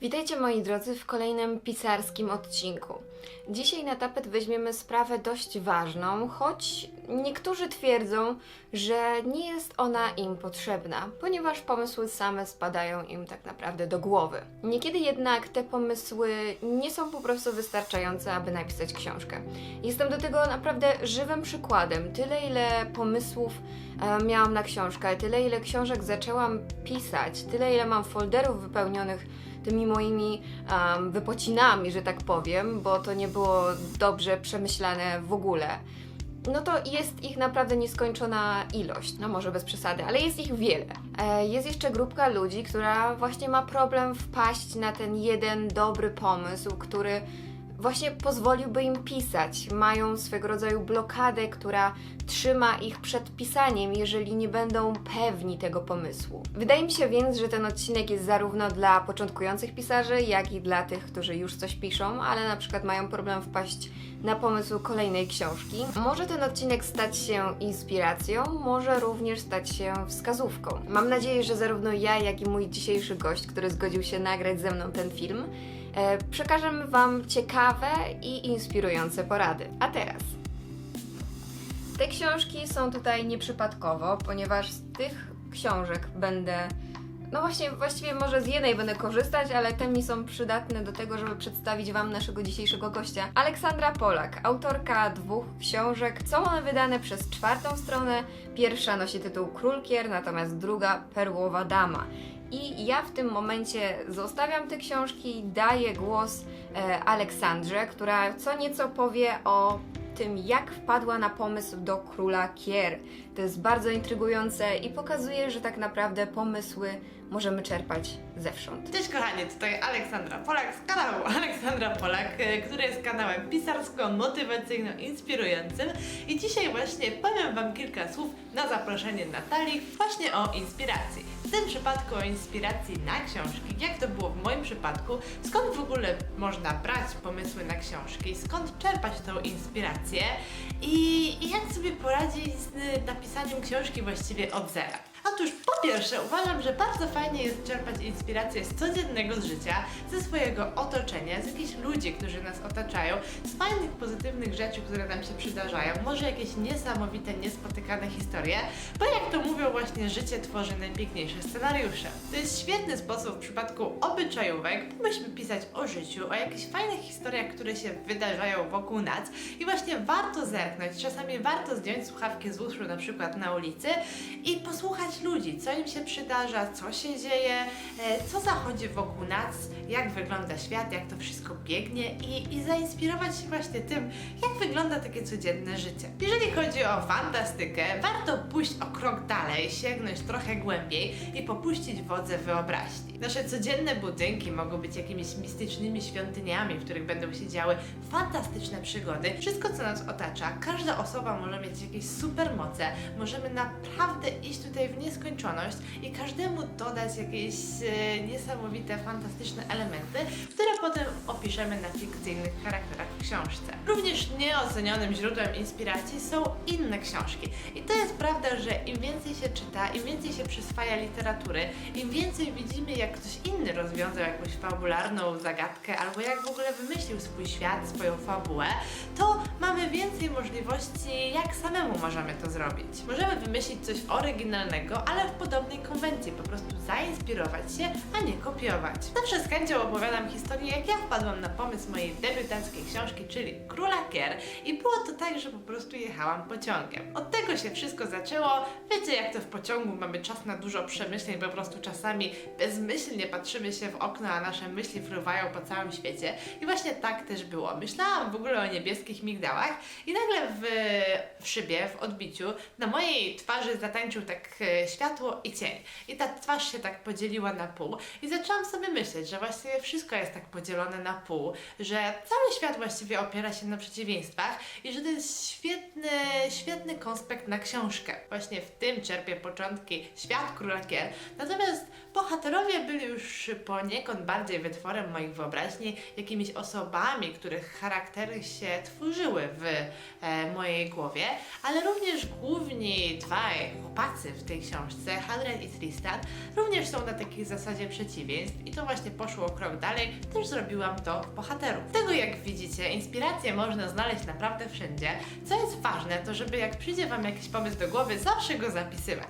Witajcie moi drodzy w kolejnym pisarskim odcinku. Dzisiaj na tapet weźmiemy sprawę dość ważną, choć niektórzy twierdzą, że nie jest ona im potrzebna, ponieważ pomysły same spadają im tak naprawdę do głowy. Niekiedy jednak te pomysły nie są po prostu wystarczające, aby napisać książkę. Jestem do tego naprawdę żywym przykładem. Tyle ile pomysłów e, miałam na książkę, tyle ile książek zaczęłam pisać, tyle ile mam folderów wypełnionych tymi moimi um, wypocinami, że tak powiem, bo to nie było dobrze przemyślane w ogóle. No to jest ich naprawdę nieskończona ilość, no może bez przesady, ale jest ich wiele. E, jest jeszcze grupka ludzi, która właśnie ma problem wpaść na ten jeden dobry pomysł, który właśnie pozwoliłby im pisać. Mają swego rodzaju blokadę, która trzyma ich przed pisaniem, jeżeli nie będą pewni tego pomysłu. Wydaje mi się więc, że ten odcinek jest zarówno dla początkujących pisarzy, jak i dla tych, którzy już coś piszą, ale na przykład mają problem wpaść na pomysł kolejnej książki. Może ten odcinek stać się inspiracją, może również stać się wskazówką. Mam nadzieję, że zarówno ja, jak i mój dzisiejszy gość, który zgodził się nagrać ze mną ten film, przekażemy Wam ciekawe i inspirujące porady. A teraz. Te książki są tutaj nieprzypadkowo, ponieważ z tych książek będę. No właśnie, właściwie może z jednej będę korzystać, ale te mi są przydatne do tego, żeby przedstawić Wam naszego dzisiejszego gościa. Aleksandra Polak, autorka dwóch książek. Są one wydane przez czwartą stronę. Pierwsza nosi tytuł Królkier, natomiast druga Perłowa Dama. I ja w tym momencie zostawiam te książki, daję głos e, Aleksandrze, która co nieco powie o tym, jak wpadła na pomysł do króla Kier. To jest bardzo intrygujące i pokazuje, że tak naprawdę pomysły możemy czerpać zewsząd. Cześć kochani, tutaj Aleksandra Polak z kanału Aleksandra Polak, e, który jest kanałem pisarsko-motywacyjno-inspirującym i dzisiaj właśnie powiem Wam kilka słów na zaproszenie Natalii właśnie o inspiracji. W tym przypadku o inspiracji na książki, jak to było w moim przypadku, skąd w ogóle można brać pomysły na książki, skąd czerpać tą inspirację? I, i jak sobie poradzić z y, napisaniem książki właściwie od zera. Otóż po pierwsze uważam, że bardzo fajnie jest czerpać inspirację z codziennego życia, ze swojego otoczenia, z jakichś ludzi, którzy nas otaczają, z fajnych, pozytywnych rzeczy, które nam się przydarzają, może jakieś niesamowite, niespotykane historie, bo jak to mówią właśnie, życie tworzy najpiękniejsze scenariusze. To jest świetny sposób w przypadku obyczajówek, pomyślmy pisać o życiu, o jakichś fajnych historiach, które się wydarzają wokół nas i właśnie warto zerknąć, czasami warto zdjąć słuchawki z uszu na przykład na ulicy i posłuchać ludzi, co im się przydarza, co się dzieje, e, co zachodzi wokół nas, jak wygląda świat, jak to wszystko biegnie i, i zainspirować się właśnie tym, jak wygląda takie codzienne życie. Jeżeli chodzi o fantastykę, warto pójść o krok dalej, sięgnąć trochę głębiej i popuścić wodze wyobraźni. Nasze codzienne budynki mogą być jakimiś mistycznymi świątyniami, w których będą się działy fantastyczne przygody. Wszystko, co nas otacza, każda osoba może mieć jakieś supermoce, możemy naprawdę iść tutaj w nieskończoność i każdemu dodać jakieś e, niesamowite, fantastyczne elementy, które potem opiszemy na fikcyjnych charakterach w książce. Również nieocenionym źródłem inspiracji są inne książki. I to jest prawda, że im więcej się czyta, im więcej się przyswaja literatury, im więcej widzimy, jak ktoś inny rozwiązał jakąś fabularną zagadkę, albo jak w ogóle wymyślił swój świat, swoją fabułę, to mamy więcej możliwości, jak samemu możemy to zrobić. Możemy wymyślić coś oryginalnego, ale w podobnej konwencji, po prostu zainspirować się, a nie kopiować. Zawsze z chęcią opowiadam historię, jak ja wpadłam na pomysł mojej debiutanckiej książki, czyli Króla Kier i było to tak, że po prostu jechałam pociągiem. Od tego się wszystko zaczęło. Wiecie, jak to w pociągu mamy czas na dużo przemyśleń, po prostu czasami bezmyślnie patrzymy się w okno, a nasze myśli fruwają po całym świecie. I właśnie tak też było. Myślałam w ogóle o niebieskich migdałach i nagle w, w szybie, w odbiciu, na mojej twarzy zatańczył tak e, światło i cień. I ta twarz się tak podzieliła na pół i zaczęłam sobie myśleć, że właściwie wszystko jest tak podzielone na pół, że cały świat właściwie opiera się na przeciwieństwach i że to jest świetny, świetny konspekt na książkę. Właśnie w tym czerpię początki Świat Króla Kier. Natomiast bohaterowie byli już poniekąd bardziej wytworem moich wyobraźni, jakimiś osobami, których charaktery się tworzyły w mojej głowie, ale również główni dwaj chłopacy w tej książce, Hadrian i Tristan, również są na takiej zasadzie przeciwieństw i to właśnie poszło o krok dalej, też zrobiłam to w bohaterów. Z tego jak widzicie, inspiracje można znaleźć naprawdę wszędzie. Co jest ważne, to żeby jak przyjdzie Wam jakiś pomysł do głowy, zawsze go zapisywać.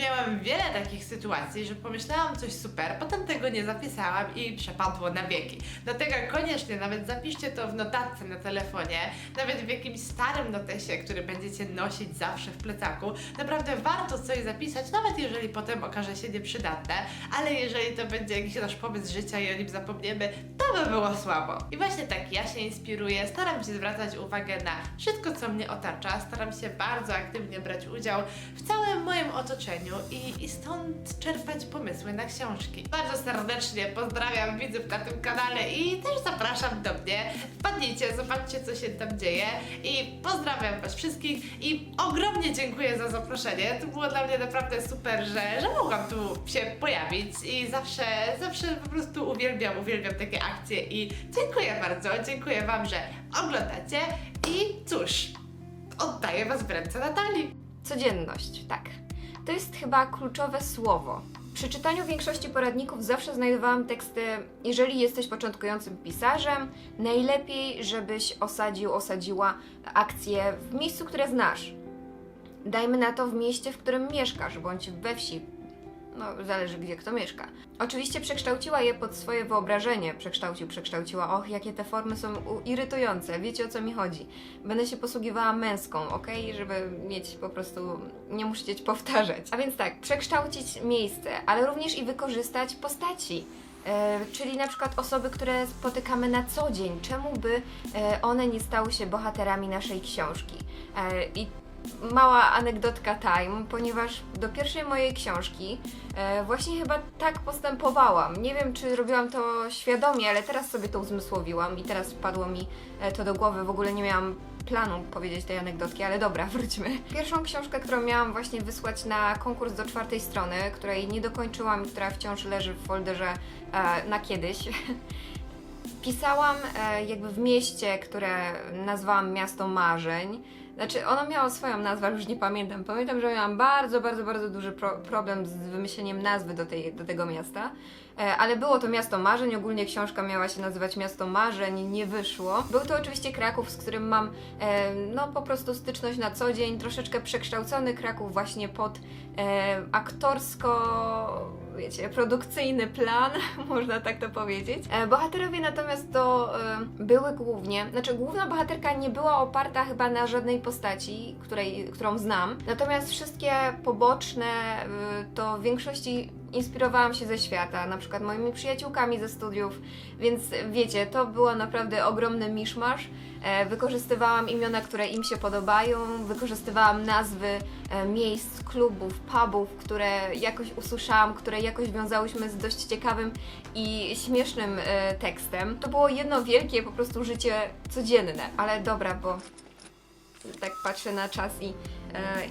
Miałam wiele takich sytuacji, że pomyślałam coś super, potem tego nie zapisałam i przepadło na wieki. Dlatego koniecznie nawet zapiszcie to w notatce na telefonie, nawet w jakimś starym notesie, który będziecie nosić zawsze w plecaku. Naprawdę warto coś zapisać, nawet jeżeli potem okaże się nieprzydatne, ale jeżeli to będzie jakiś nasz pomysł życia i o nim zapomniemy, to by było słabo. I właśnie tak ja się inspiruję, staram się zwracać uwagę na wszystko, co mnie otacza, staram się bardzo aktywnie brać udział w całym moim otoczeniu i, i stąd czerpać pomysły na książki. Bardzo serdecznie pozdrawiam widzów na tym kanale i też zapraszam do mnie. Wpadnijcie, zobaczcie, co się tam dzieje i pozdrawiam Was wszystkich i ogromnie dziękuję za zaproszenie. To było dla mnie naprawdę super, że, że mogłam tu się pojawić i zawsze, zawsze po prostu uwielbiam, uwielbiam takie akcje i dziękuję bardzo, dziękuję Wam, że oglądacie i cóż, oddaję Was w ręce Natalii. Codzienność, tak. To jest chyba kluczowe słowo. Przy czytaniu większości poradników zawsze znajdowałam teksty, jeżeli jesteś początkującym pisarzem, najlepiej, żebyś osadził, osadziła akcję w miejscu, które znasz. Dajmy na to w mieście, w którym mieszkasz, bądź we wsi. No, zależy gdzie kto mieszka. Oczywiście przekształciła je pod swoje wyobrażenie. Przekształcił, przekształciła. Och, jakie te formy są irytujące. Wiecie o co mi chodzi. Będę się posługiwała męską, ok? Żeby mieć po prostu. Nie musicie powtarzać. A więc tak, przekształcić miejsce, ale również i wykorzystać postaci. E, czyli na przykład osoby, które spotykamy na co dzień. Czemu by e, one nie stały się bohaterami naszej książki? E, I mała anegdotka time, ponieważ do pierwszej mojej książki e, właśnie chyba tak postępowałam. Nie wiem, czy robiłam to świadomie, ale teraz sobie to uzmysłowiłam i teraz wpadło mi e, to do głowy. W ogóle nie miałam planu powiedzieć tej anegdotki, ale dobra, wróćmy. Pierwszą książkę, którą miałam właśnie wysłać na konkurs do czwartej strony, której nie dokończyłam i która wciąż leży w folderze e, na kiedyś. Pisałam e, jakby w mieście, które nazwałam Miasto Marzeń. Znaczy, ono miało swoją nazwę, już nie pamiętam. Pamiętam, że miałam bardzo, bardzo, bardzo duży pro problem z wymyśleniem nazwy do, tej, do tego miasta. E, ale było to Miasto Marzeń, ogólnie książka miała się nazywać Miasto Marzeń, nie wyszło. Był to oczywiście Kraków, z którym mam e, no po prostu styczność na co dzień, troszeczkę przekształcony Kraków właśnie pod e, aktorsko, wiecie, produkcyjny plan, można tak to powiedzieć. E, bohaterowie natomiast to e, były głównie, znaczy główna bohaterka nie była oparta chyba na żadnej postaci, której, którą znam, natomiast wszystkie poboczne e, to w większości inspirowałam się ze świata, na przykład moimi przyjaciółkami ze studiów, więc wiecie, to było naprawdę ogromny miszmasz. E, wykorzystywałam imiona, które im się podobają, wykorzystywałam nazwy e, miejsc, klubów, pubów, które jakoś usłyszałam, które jakoś wiązałyśmy z dość ciekawym i śmiesznym e, tekstem. To było jedno wielkie po prostu życie codzienne, ale dobra, bo tak patrzę na czas i,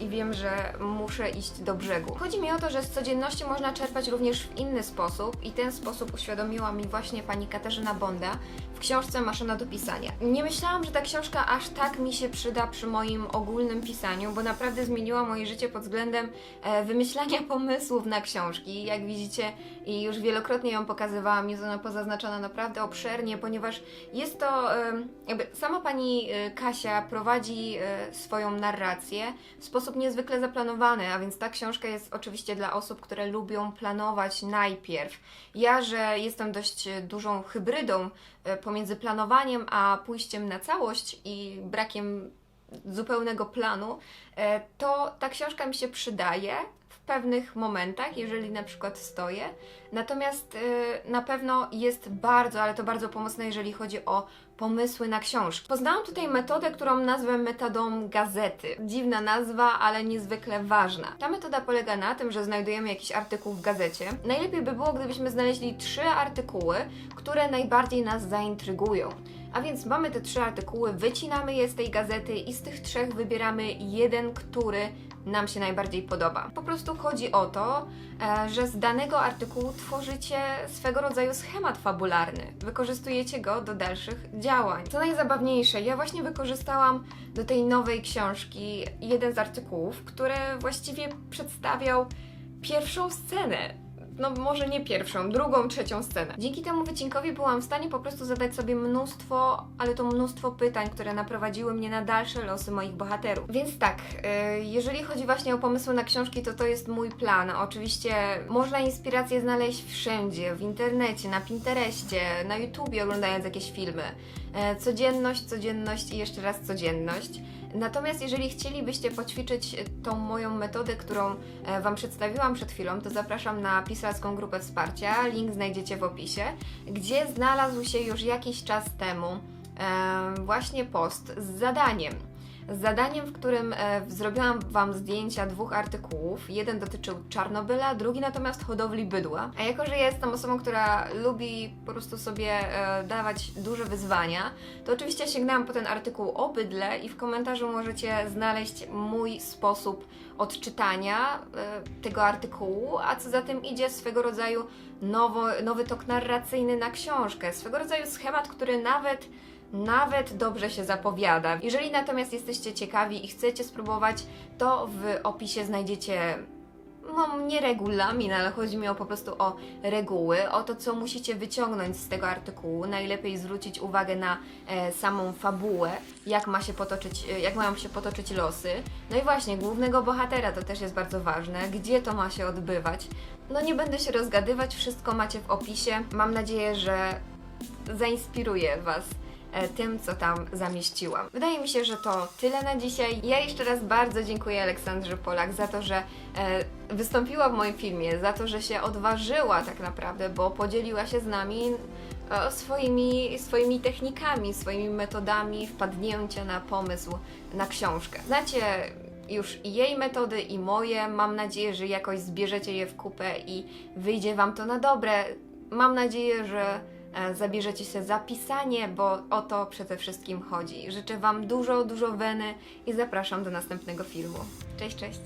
i wiem, że muszę iść do brzegu. Chodzi mi o to, że z codzienności można czerpać również w inny sposób i ten sposób uświadomiła mi właśnie pani Katarzyna Bonda w książce Maszyna do pisania. Nie myślałam, że ta książka aż tak mi się przyda przy moim ogólnym pisaniu, bo naprawdę zmieniła moje życie pod względem e, wymyślania pomysłów na książki. Jak widzicie i już wielokrotnie ją pokazywałam, jest ona pozaznaczona naprawdę obszernie, ponieważ jest to em, jakby sama pani e, Kasia prowadzi e, swoją narrację w sposób niezwykle zaplanowany, a więc ta książka jest oczywiście dla osób, które lubią planować najpierw. Ja, że jestem dość e, dużą hybrydą e, pomiędzy planowaniem a pójściem na całość i brakiem zupełnego planu, e, to ta książka mi się przydaje pewnych momentach, jeżeli na przykład stoję. Natomiast e, na pewno jest bardzo, ale to bardzo pomocne, jeżeli chodzi o pomysły na książki. Poznałam tutaj metodę, którą nazwę metodą gazety. Dziwna nazwa, ale niezwykle ważna. Ta metoda polega na tym, że znajdujemy jakiś artykuł w gazecie. Najlepiej by było, gdybyśmy znaleźli trzy artykuły, które najbardziej nas zaintrygują. A więc mamy te trzy artykuły, wycinamy je z tej gazety i z tych trzech wybieramy jeden, który nam się najbardziej podoba. Po prostu chodzi o to, e, że z danego artykułu tworzycie swego rodzaju schemat fabularny. Wykorzystujecie go do dalszych działań. Co najzabawniejsze, ja właśnie wykorzystałam do tej nowej książki jeden z artykułów, który właściwie przedstawiał pierwszą scenę. No może nie pierwszą, drugą, trzecią scenę. Dzięki temu wycinkowi byłam w stanie po prostu zadać sobie mnóstwo, ale to mnóstwo pytań, które naprowadziły mnie na dalsze losy moich bohaterów. Więc tak, y, jeżeli chodzi właśnie o pomysły na książki, to to jest mój plan. Oczywiście można inspirację znaleźć wszędzie, w internecie, na Pinterestie, na YouTubie oglądając jakieś filmy. E, Codzienność, codzienność i jeszcze raz codzienność. Natomiast jeżeli chcielibyście poćwiczyć tą moją metodę, którą e, Wam przedstawiłam przed chwilą, to zapraszam na pisarską grupę wsparcia. Link znajdziecie w opisie, gdzie znalazł się już jakiś czas temu e, właśnie post z zadaniem. Z zadaniem, w którym e, zrobiłam Wam zdjęcia dwóch artykułów. Jeden dotyczył Czarnobyla, drugi natomiast hodowli bydła. A jako, że jestem osobą, która lubi po prostu sobie e, dawać duże wyzwania, to oczywiście sięgnęłam po ten artykuł o bydle i w komentarzu możecie znaleźć mój sposób odczytania e, tego artykułu, a co za tym idzie swego rodzaju nowo, nowy tok narracyjny na książkę, swego rodzaju schemat, który nawet nawet dobrze się zapowiada. Jeżeli natomiast jesteście ciekawi i chcecie spróbować, to w opisie znajdziecie no nie regulamin, ale chodzi mi o po prostu o reguły, o to, co musicie wyciągnąć z tego artykułu. Najlepiej zwrócić uwagę na e, samą fabułę, jak, ma się potoczyć, e, jak mają się potoczyć losy. No i właśnie, głównego bohatera to też jest bardzo ważne, gdzie to ma się odbywać. No nie będę się rozgadywać, wszystko macie w opisie. Mam nadzieję, że zainspiruje Was tym, co tam zamieściłam. Wydaje mi się, że to tyle na dzisiaj. Ja jeszcze raz bardzo dziękuję Aleksandrze Polak za to, że e, wystąpiła w moim filmie, za to, że się odważyła tak naprawdę, bo podzieliła się z nami e, swoimi, swoimi technikami, swoimi metodami wpadnięcia na pomysł na książkę. Znacie już i jej metody i moje. Mam nadzieję, że jakoś zbierzecie je w kupę i wyjdzie Wam to na dobre. Mam nadzieję, że e, zabierzecie się za pisanie, bo o to przede wszystkim chodzi. Życzę Wam dużo, dużo weny i zapraszam do następnego filmu. Cześć, cześć!